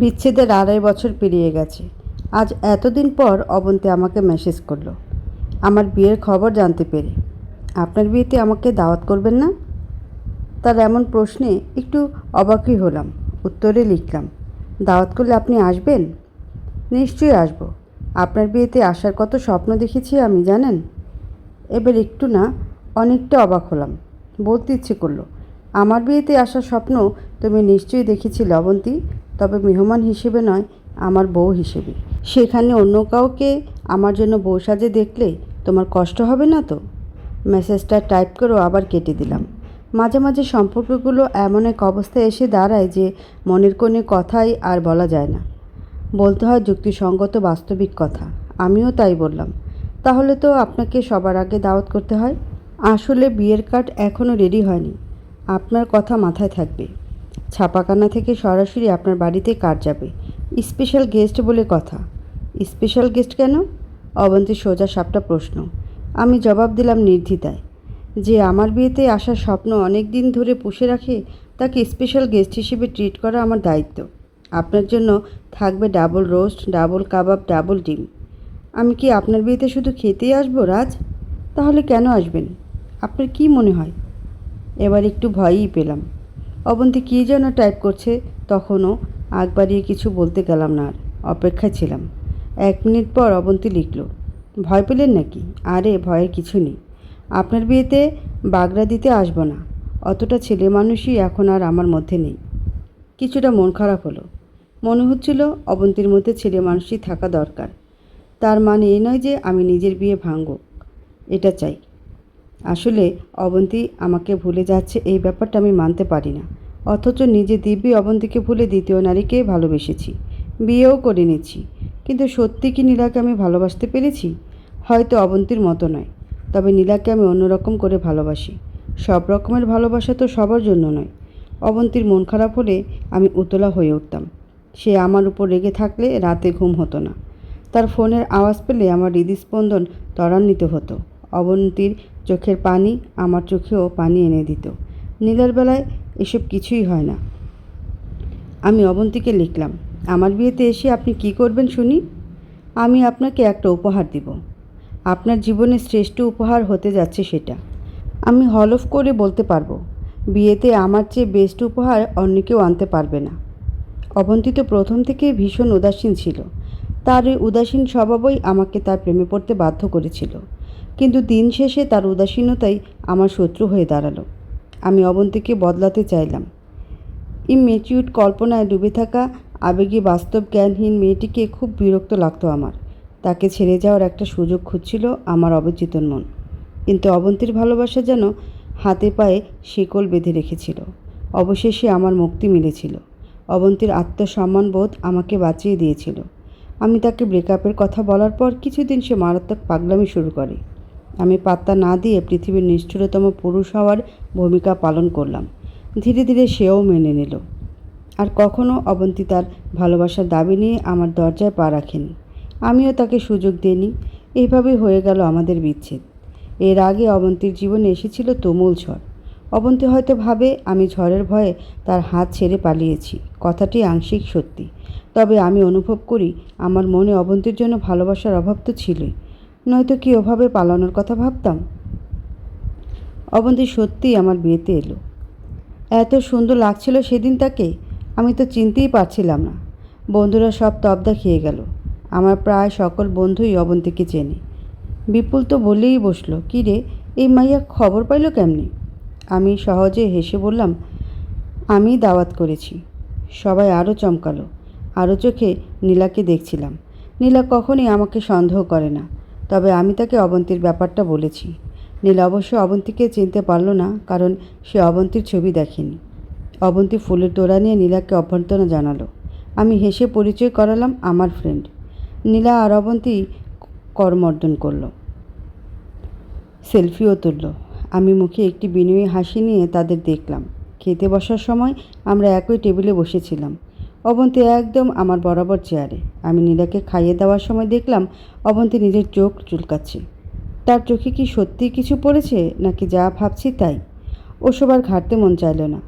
বিচ্ছেদের আড়াই বছর পেরিয়ে গেছে। আজ এতদিন পর অবন্তি আমাকে মেসেজ করল। আমার বিয়ের খবর জানতে পেরে। আপনার বিয়েতে আমাকে দাওয়াত করবেন না? তার এমন প্রশ্নে একটু অবাকই হলাম, উত্তরে লিখলাম, দাওয়াত করলে আপনি আসবেন? নিশ্চয়ই আসব। আপনার বিয়েতে আসার কত স্বপ্ন দেখেছি আমি, জানেন? এবার একটু না, অনেকটা অবাক হলাম। বলতে ইচ্ছে করল, আমার বিয়েতে আসার স্বপ্ন তুমি নিশ্চয়ই দেখেছিলে, অবন্তী। তবে মেহমান হিসেবে নয়, আমার বউ হিসেবে। সেখানে অন্য কাউকে আমার জন্য বউ সাজে দেখলে তোমার কষ্ট হবে না তো? মেসেজটা টাইপ করেও আবার কেটে দিলাম। মাঝে মাঝে সম্পর্কগুলো এমন এক অবস্থায় এসে দাঁড়ায় যে মনের কোনো কথাই আর বলা যায় না। বলতে হয় যুক্তিসঙ্গত বাস্তবিক কথা। আমিও তাই বললাম। তাহলে তো আপনাকে সবার আগে দাওয়াত করতে হয়। আসলে বিয়ের কার্ড এখনও রেডি হয়নি। আপনার কথা মাথায় থাকবে। ছাপাখানা থেকে সরাসরি আপনার বাড়িতে কার্ড যাবে? স্পেশাল গেস্ট বলে কথা। স্পেশাল গেস্ট কেন? অবন্তী সোজা সাপটা প্রশ্ন। আমি জবাব দিলাম নির্দ্বিধায়। যে আমার বিয়েতে আসার স্বপ্ন অনেক দিন ধরে পুষে রাখে, তাকে স্পেশাল গেস্ট হিসেবে ট্রিট করা আমার দায়িত্ব। আপনার জন্য থাকবে double roast, double kebab, double ডিম। আমি কি আপনার বিয়েতে শুধু খেতেই আসব, রাজ? তাহলে কেন আসবেন? আপনার কি মনে হয়? এবার একটু ভয়ই পেলাম। অবন্তী কী যেন টাইপ করছে, তখনও আগ বাড়িয়ে কিছু বলতে গেলাম না আর, অপেক্ষায় ছিলাম। এক মিনিট পর অবন্তী লিখল, ভয় পেলেন নাকি? আরে ভয়ের কিছু নেই। আপনার বিয়েতে বাগড়া দিতে আসব না। অতটা ছেলে মানুষই এখন আর আমার মধ্যে নেই। কিছুটা মন খারাপ হলো। মনে হচ্ছিল অবন্তীর মধ্যে ছেলে মানুষই থাকা দরকার। তার মানে এই নয় যে আমি নিজের বিয়ে ভাঙব এটা চাই। আসলে অবন্তী আমাকে ভুলে যাচ্ছে, এই ব্যাপারটা আমি মানতে পারি না। অথচ নিজে দিব্যি অবন্তীকে ভুলে দ্বিতীয় নারীকে ভালোবেসেছি। বিয়েও করে নিয়েছি। কিন্তু সত্যি কি নীলাকে আমি ভালোবাসতে পেরেছি? হয়তো অবন্তীর মতো নয়। তবে নীলাকে আমি অন্যরকম করে ভালোবাসি। সব রকমের ভালোবাসা তো সবার জন্য নয়। অবন্তীর মন খারাপ হলে আমি উতলা হয়ে উঠতাম। সে আমার উপর রেগে থাকলে রাতে ঘুম হতো না। তার ফোনের আওয়াজ পেলে আমার হৃদস্পন্দন ত্বরান্বিত হতো। অবন্তীর চোখের পানি আমার চোখেও পানি এনে দিত। নীলার বেলায় এসব কিছুই হয় না। আমি অবন্তীকে লিখলাম, আমার বিয়েতে এসে আপনি কি করবেন শুনি? আমি আপনাকে একটা উপহার দিব। আপনার জীবনের শ্রেষ্ঠ উপহার হতে যাচ্ছে সেটা। আমি হলফ করে বলতে পারব, বিয়েতে আমার চেয়ে বেস্ট উপহার অন্য কেউ আনতে পারবে না। অবন্তী তো প্রথম থেকে ভীষণ উদাসীন ছিল। তার ওই উদাসীন স্বভাবই আমাকে তার প্রেমে পড়তে বাধ্য করেছিল। কিন্তু দিন শেষে তার উদাসীনতাই আমার শত্রু হয়ে দাঁড়াল। আমি অবন্তীকে বদলাতে চাইলাম। ইমেচিউড কল্পনায় ডুবে থাকা আবেগী বাস্তব জ্ঞানহীন মেয়েটিকে খুব বিরক্ত লাগতো আমার। তাকে ছেড়ে যাওয়ার একটা সুযোগ খুঁজছিল আমার অবচেতন মন। কিন্তু অবন্তীর ভালোবাসা যেন হাতে পায়ে শিকল বেঁধে রেখেছিল। অবশেষে আমার মুক্তি মিলেছিল। অবন্তীর আত্মসম্মান বোধ আমাকে বাঁচিয়ে দিয়েছিল। আমি তাকে ব্রেকআপের কথা বলার পর কিছুদিন সে মারাত্মক পাগলামি শুরু করে। আমি পাত্তা না দিয়ে পৃথিবীর নিষ্ঠুরতম পুরুষ হওয়ার ভূমিকা পালন করলাম। ধীরে ধীরে সেও মেনে নিল। আর কখনও অবন্তী তার ভালোবাসার দাবি নিয়ে আমার দরজায় পা রাখেনি। আমিও তাকে সুযোগ দিইনি। এইভাবেই হয়ে গেল আমাদের বিচ্ছেদ। এর আগে অবন্তীর জীবনে এসেছিল তুমুল ঝড়। অবন্তী হয়তো ভাবে আমি ঝড়ের ভয়ে তার হাত ছেড়ে পালিয়েছি। কথাটি আংশিক সত্যি। তবে আমি অনুভব করি আমার মনে অবন্তীর জন্য ভালোবাসার অভাব তো ছিলই। নয়তো কি ওভাবে পালানোর কথা ভাবতাম? অবন্তী সত্যিই আমার বিয়েতে এলো। এত সুন্দর লাগছিল সেদিন তাকে, আমি তো চিনতেই পারছিলাম না। বন্ধুরা সব তবদা খেয়ে গেল। আমার প্রায় সকল বন্ধুই অবন্তীকে চেনে। বিপুল তো বলেই বসল, কী রে, এই মাইয়া খবর পাইল কেমনি? আমি সহজে হেসে বললাম, আমি দাওয়াত করেছি। সবাই আরও চমকালো। আরও চোখে নীলাকে দেখছিলাম। নীলা কখনই আমাকে সন্দেহ করে না, তবে আমি তাকে অবন্তীর ব্যাপারটা বলেছি। নীলা অবশ্য অবন্তীকে চিনতে পারল না, কারণ সে অবন্তীর ছবি দেখেনি। অবন্তী ফুলের তোড়া নিয়ে নীলাকে অভ্যর্থনা জানালো। আমি হেসে পরিচয় করালাম আমার ফ্রেন্ড নীলা আর অবন্তী করমর্দন করল। সেলফিও তুলল। আমি মুখে একটি বিনয়ী হাসি নিয়ে তাদের দেখলাম। খেতে বসার সময় আমরা একই টেবিলে বসেছিলাম। অবন্তী একদম আমার বরাবর চেয়ারে। আমি নীলাকে খাইয়ে দেওয়ার সময় দেখলাম অবন্তী নিজের চোখ চুলকাচ্ছে। তার চোখে কি সত্যি কিছু পড়েছে, নাকি যা ভাবছি তাই? ওসব আর ঘাটতে মন চাইল না।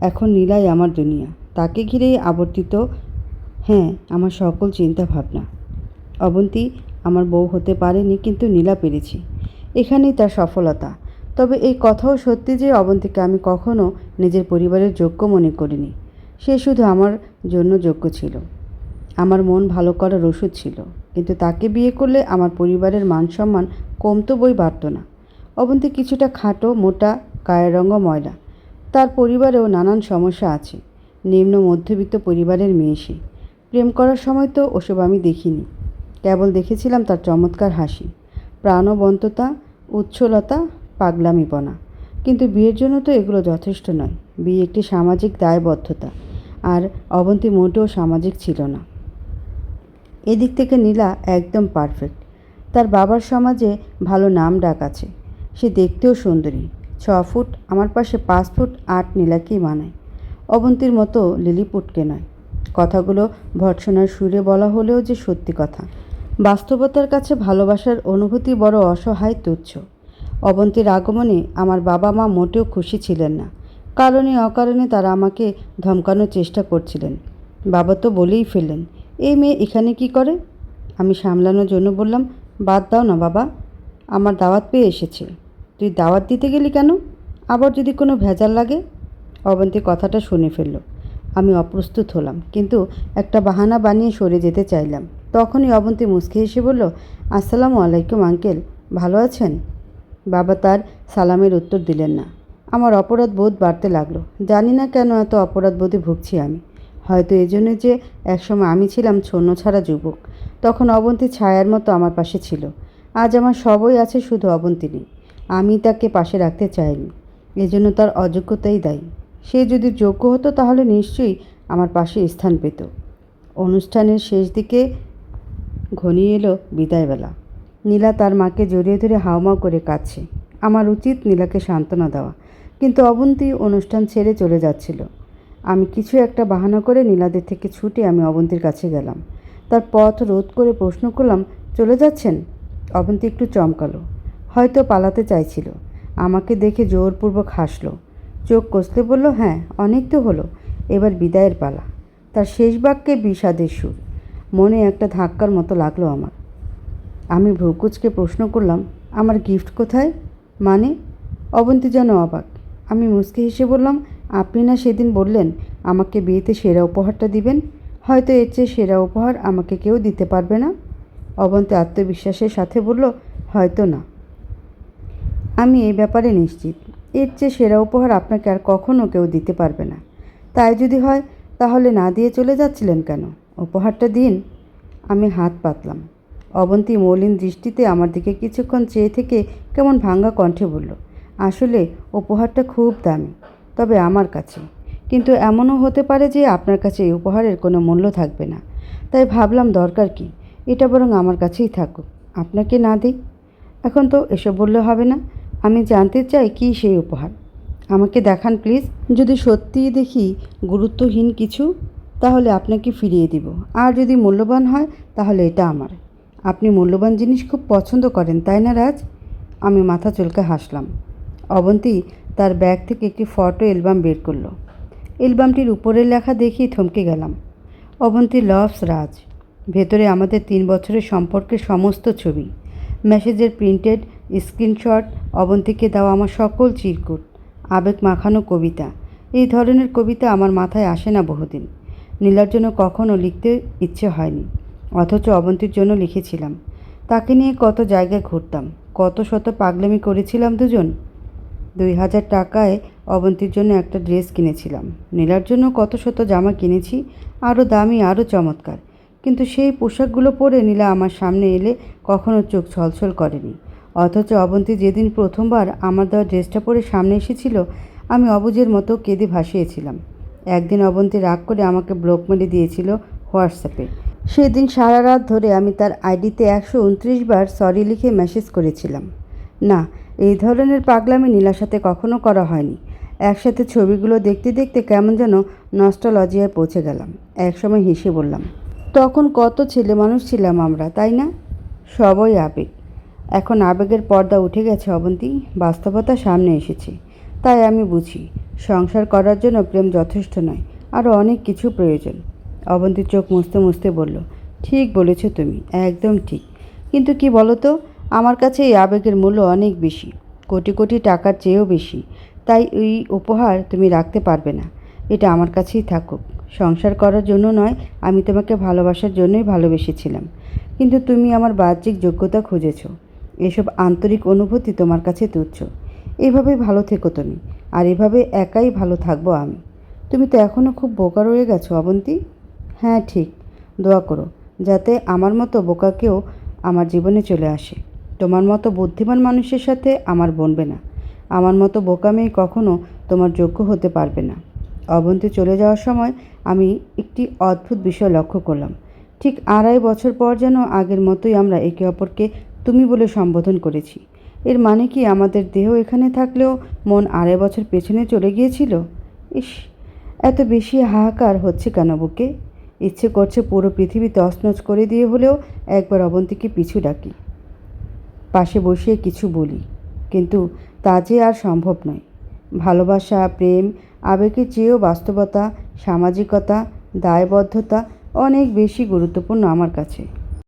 এখন নীলাই আমার দুনিয়া। তাকে ঘিরেই আবর্তিত হ্যাঁ আমার সকল চিন্তা ভাবনা অবন্তী, আমার বউ হতে পারেনি, কিন্তু নীলা পেরেছি। এখানেই তার সফলতা। তবে এই কথাও সত্যি যে অবন্তীকে আমি কখনো নিজের পরিবারের যোগ্য মনে করিনি। সে শুধু আমার জন্য যোগ্য ছিল। আমার মন ভালো করার ওষুধ ছিল। কিন্তু তাকে বিয়ে করলে আমার পরিবারের মান সম্মান কমতো বই বাড়ত না। অবন্তী কিছুটা খাটো, মোটা গায়ের রঙ ময়লা। তার পরিবারেও নানান সমস্যা আছে। নিম্ন মধ্যবিত্ত পরিবারের মেয়ে সে। প্রেম করার সময় তো ওসব আমি দেখিনি। কেবল দেখেছিলাম তার চমৎকার হাসি। প্রাণবন্ততা, উচ্ছলতা, পাগলামিপনা। কিন্তু বিয়ের জন্য তো এগুলো যথেষ্ট নয়। বিয়ে একটি সামাজিক দায়বদ্ধতা। আর অবন্তী মোটেও সামাজিক ছিল না। এদিক থেকে নীলা একদম পারফেক্ট তার বাবার সমাজে ভালো নাম ডাক আছে। সে দেখতেও সুন্দরী। ছ ফুট, আমার পাশে পাঁচ ফুট আট নীলাকেই মানায়। অবন্তীর মতো লিলিপুটকে নয়। কথাগুলো ভর্সনার সুরে বলা হলেও যে সত্যি কথা। বাস্তবতার কাছে ভালোবাসার অনুভূতি বড় অসহায় তুচ্ছ। অবন্তীর আগমনে আমার বাবা মা মোটেও খুশি ছিলেন না। কারণে অকারণে তারা আমাকে ধমকানোর চেষ্টা করছিলেন। বাবা তো বলেই ফেললেন এই মেয়ে এখানে কি করে? আমি সামলানোর জন্য বললাম, বাদ দাও না বাবা, আমার দাওয়াত পেয়ে এসেছে। তুই দাওয়াত দিতে গেলি কেন? আবার যদি কোনো ভেজাল লাগে? অবন্তী কথাটা শুনে ফেলল। আমি অপ্রস্তুত হলাম, কিন্তু একটা বাহানা বানিয়ে সরে যেতে চাইলাম। তখনই অবন্তী মুসকে এসে বলল, আসসালামু আলাইকুম, আঙ্কেল, ভালো আছেন? বাবা তার সালামের উত্তর দিলেন না। আমার অপরাধ বোধ বাড়তে লাগল। জানি না কেন এত অপরাধ বোধে ভুগছি আমি। হয়তো এজন্য যে একসময় আমি ছিলাম ছন্ন ছাড়া যুবক। তখন অবন্তী ছায়ার মতো আমার পাশে ছিল। আজ আমার সবই আছে, শুধু অবন্তী নেই। আমি তাকে পাশে রাখতে চাইনি। এজন্য তার অযোগ্যতাই দায়ী। সে যদি যোগ্য হতো, তাহলে নিশ্চয়ই আমার পাশে স্থান পেত। অনুষ্ঠানের শেষ দিকে ঘনিয়ে এলো বিদায়বেলা। নীলা তার মাকে জড়িয়ে ধরে হাওমাও করে কাঁদছে। আমার উচিত নীলাকে সান্ত্বনা দেওয়া। কিন্তু অবন্তী অনুষ্ঠান ছেড়ে চলে যাচ্ছিল। আমি কিছু একটা বাহানা করে নীলাদের থেকে ছুটে আমি অবন্তীর কাছে গেলাম। তার পথ রোধ করে প্রশ্ন করলাম, চলে যাচ্ছেন? অবন্তী একটু চমকালো। হয়তো পালাতে চাইছিল। আমাকে দেখে জোরপূর্বক হাসলো। চোখ কষতে বলল হ্যাঁ অনেক তো হলো। এবার বিদায়ের পালা। তার শেষ বাক্যে বিষাদের সুর। মনে একটা ধাক্কার মতো লাগল আমার। আমি ভ্রুকুচকে প্রশ্ন করলাম, আমার গিফট কোথায়? মানে? অবন্তী যেন অবাক। আমি মুসকে হেসে বললাম, আপনি না সেদিন বললেন আমাকে বিয়েতে সেরা উপহারটা দিবেন? হয়তো এর চেয়ে সেরা উপহার আমাকে কেউ দিতে পারবে না? অবন্তী আত্মবিশ্বাসের সাথে বলল, হয়তো না। আমি এই ব্যাপারে নিশ্চিত। এর চেয়ে সেরা উপহার আপনাকে আর কখনও কেউ দিতে পারবে না। তাই যদি হয়, তাহলে না দিয়ে চলে যাচ্ছিলেন কেন? উপহারটা দিন। আমি হাত পাতলাম। অবন্তী মলিন দৃষ্টিতে আমার দিকে কিছুক্ষণ চেয়ে থেকে কেমন ভাঙ্গা কণ্ঠে বলল আসলে উপহারটা খুব দামি, তবে আমার কাছে। কিন্তু এমনও হতে পারে যে আপনার কাছে এই উপহারের কোনো মূল্য থাকবে না। তাই ভাবলাম দরকার কি? এটা বরং আমার কাছেই থাকুক, আপনাকে না দিই? এখন তো এসব বললে হবে না। আমি জানতে চাই কি সেই উপহার? আমাকে দেখান প্লিজ। যদি সত্যিই দেখি গুরুত্বহীন কিছু, তাহলে আপনাকে ফিরিয়ে দিব। আর যদি মূল্যবান হয়, তাহলে এটা আমার। আপনি মূল্যবান জিনিস খুব পছন্দ করেন, তাই না রাজ? আমি মাথা চুলকে হাসলাম। অবন্তী তার ব্যাগ থেকে একটি ফটো অ্যালবাম বের করল। অ্যালবামটির উপরের লেখা দেখেই থমকে গেলাম। অবন্তী লভস রাজ, ভেতরে আমাদের তিন বছরের সম্পর্কের সমস্ত ছবি। মেসেজের প্রিন্টেড স্ক্রিনশট, অবন্তীকে দেওয়া আমার সকল চিরকুট, আবেগ মাখানো কবিতা। এই ধরনের কবিতা আমার মাথায় আসে না বহুদিন। নীলার জন্য কখনও লিখতে ইচ্ছে হয়নি, অথচ অবন্তীর জন্য লিখেছিলাম। তাকে নিয়ে কত জায়গায় ঘুরতাম, কত শত পাগলামি করেছিলাম দুজন। দুই হাজার টাকায় অবন্তীর জন্য একটা ড্রেস কিনেছিলাম। নীলার জন্য কত শত জামা কিনেছি, আরও দামি, আরও চমৎকার। কিন্তু সেই পোশাকগুলো পরে নীলা আমার সামনে এলে কখনো চোখ ছলছল করেনি। অথচ অবন্তী যেদিন প্রথমবার আমার দেওয়া ড্রেসটা পরে সামনে এসেছিল, আমি অবুজের মতো কেঁদে ভাসিয়েছিলাম। একদিন অবন্তী রাগ করে আমাকে ব্লক মেরে দিয়েছিল হোয়াটসঅ্যাপে। সেদিন সারা রাত ধরে আমি তার আইডিতে একশো উনত্রিশ বার সরি লিখে মেসেজ করেছিলাম। না এই ধরনের পাগলামি নীলার সাথে কখনো করা হয়নি। একসাথে ছবিগুলো দেখতে দেখতে কেমন যেন নস্টলজিয়ায় পৌঁছে গেলাম। একসময় হেসে বললাম, তখন কত ছেলে মানুষ ছিলাম আমরা, তাই না? সবই আবেগ। এখন আবেগের পর্দা উঠে গেছে, অবন্তি। বাস্তবতা সামনে এসেছে। তাই আমি বুঝি, সংসার করার জন্য প্রেম যথেষ্ট নয় আরও অনেক কিছু প্রয়োজন। অবন্তীর চোখ মুছতে মুছতে বলল, ঠিক বলেছ তুমি, একদম ঠিক। কিন্তু কি বলো তো আমার কাছে এই আবেগের মূল্য অনেক বেশি, কোটি কোটি টাকার চেয়েও বেশি। তাই এই উপহার তুমি রাখতে পারবে না। এটা আমার কাছেই থাকুক। সংসার করার জন্য নয়, আমি তোমাকে ভালোবাসার জন্যই ভালোবেসেছিলাম। কিন্তু তুমি আমার বাহ্যিক যোগ্যতা খুঁজেছ। এসব আন্তরিক অনুভূতি তোমার কাছে তুচ্ছ। এভাবেই ভালো থেকো তুমি, আর এভাবে একাই ভালো থাকব আমি। তুমি তো এখনও খুব বোকা রয়ে গেছো, অবন্তী। হ্যাঁ ঠিক। দোয়া করো, যাতে আমার মতো বোকাকেও আমার জীবনে চলে আসে। তোমার মতো বুদ্ধিমান মানুষের সাথে আমার বনবে না। আমার মতো বোকা মেয়ে কখনো তোমার যোগ্য হতে পারবে না। অবন্তী চলে যাওয়ার সময় আমি একটি অদ্ভুত বিষয় লক্ষ্য করলাম। ঠিক আড়াই বছর পর যেন আগের মতোই আমরা একে অপরকে তুমি বলে সম্বোধন করেছি। এর মানে কি আমাদের দেহ এখানে থাকলেও মন আড়াই বছর পেছনে চলে গিয়েছিল? ইস, এত বেশি হাহাকার হচ্ছে কেন বুকে? ইচ্ছে করছে পুরো পৃথিবী তছনছ করে দিয়ে হলেও একবার অবন্তীকে পিছু ডাকি। পাশে বসিয়ে কিছু বলি। কিন্তু তা যে আর সম্ভব নয়। ভালোবাসা, প্রেম, আবেগের চেয়েও বাস্তবতা, সামাজিকতা, দায়বদ্ধতা অনেক বেশি গুরুত্বপূর্ণ আমার কাছে।